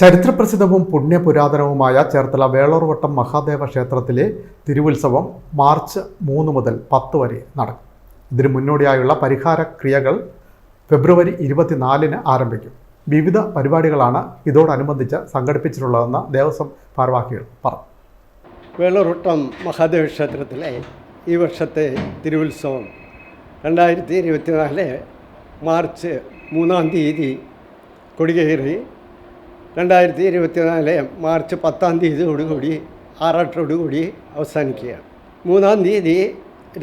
ചരിത്രപ്രസിദ്ധവും പുണ്യപുരാതനവുമായ ചേർത്തല വേളൂർവട്ടം മഹാദേവ ക്ഷേത്രത്തിലെ തിരുവുത്സവം മാർച്ച് മൂന്ന് മുതൽ പത്ത് വരെ നടക്കും. ഇതിനു മുന്നോടിയായുള്ള പരിഹാര ക്രിയകൾ ഫെബ്രുവരി ഇരുപത്തിനാലിന് ആരംഭിക്കും. വിവിധ പരിപാടികളാണ് ഇതോടനുബന്ധിച്ച് സംഘടിപ്പിച്ചിട്ടുള്ളതെന്ന് ദേവസ്വം ഭാരവാഹികൾ പറഞ്ഞു. വേളൂർവട്ടം മഹാദേവ ക്ഷേത്രത്തിലെ ഈ വർഷത്തെ തിരുവുത്സവം രണ്ടായിരത്തി ഇരുപത്തിനാല് മാർച്ച് മൂന്നാം തീയതി കൊടികയറി രണ്ടായിരത്തി ഇരുപത്തിനാല് മാർച്ച് പത്താം തീയതിയോടുകൂടി ആറാട്ടോടുകൂടി അവസാനിക്കുകയാണ്. മൂന്നാം തീയതി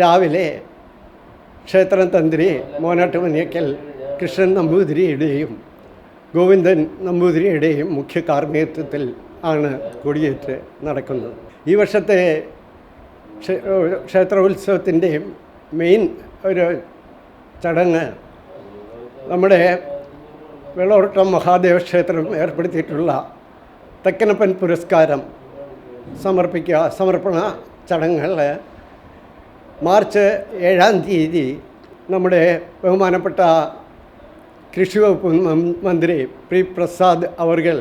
രാവിലെ ക്ഷേത്രം തന്ത്രി മോനാട്ട് മനിയക്കൽ കൃഷ്ണൻ നമ്പൂതിരിയുടെയും ഗോവിന്ദൻ നമ്പൂതിരിയുടെയും മുഖ്യ കാർമ്മികത്വത്തിൽ ആണ് കൊടിയേറ്റ് നടക്കുന്നത്. ഈ വർഷത്തെ ക്ഷേത്ര ഉത്സവത്തിന്റെയും മെയിൻ ഒരു ചടങ്ങ് നമ്മുടെ വെള്ളോട്ടം മഹാദേവ ക്ഷേത്രം ഏർപ്പെടുത്തിയിട്ടുള്ള തെക്കനപ്പൻ പുരസ്കാരം സമർപ്പിക്കുക സമർപ്പണ ചടങ്ങുകൾ മാർച്ച് ഏഴാം തീയതി നമ്മുടെ ബഹുമാനപ്പെട്ട കൃഷി വകുപ്പ് മന്ത്രി പി പ്രസാദ് അവർകൾ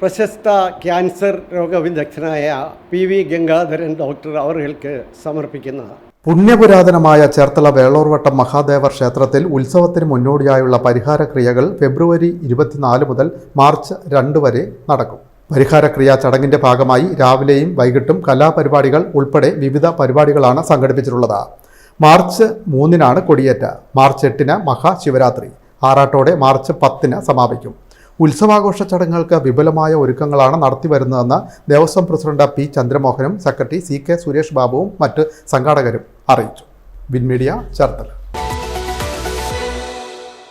പ്രശസ്ത ക്യാൻസർ രോഗവിദഗ്ധനായ പി വി ഗംഗാധരൻ ഡോക്ടർ അവർക്ക് സമർപ്പിക്കുന്നതാണ്. പുണ്യപുരാതനമായ ചേർത്തല വേളൂർവട്ടം മഹാദേവർ ക്ഷേത്രത്തിൽ ഉത്സവത്തിന് മുന്നോടിയായുള്ള പരിഹാര ക്രിയകൾ ഫെബ്രുവരി ഇരുപത്തിനാല് മുതൽ മാർച്ച് രണ്ട് വരെ നടക്കും. പരിഹാരക്രിയ ചടങ്ങിന്റെ ഭാഗമായി രാവിലെയും വൈകിട്ടും കലാപരിപാടികൾ ഉൾപ്പെടെ വിവിധ പരിപാടികളാണ് സംഘടിപ്പിച്ചിട്ടുള്ളത്. മാർച്ച് മൂന്നിനാണ് കൊടിയേറ്റ. മാർച്ച് എട്ടിന് മഹാശിവരാത്രി. ആറാട്ടോടെ മാർച്ച് പത്തിന് സമാപിക്കും. ഉത്സവാഘോഷ ചടങ്ങുകൾക്ക് വിപുലമായ ഒരുക്കങ്ങളാണ് നടത്തിവരുന്നതെന്ന് ദേവസ്വം പ്രസിഡന്റ് പി ചന്ദ്രമോഹനും സെക്രട്ടറി സി കെ സുരേഷ് ബാബുവും മറ്റ് സംഘാടകരും അറിയിച്ചു. വിൻമീഡിയ ചേർത്തല.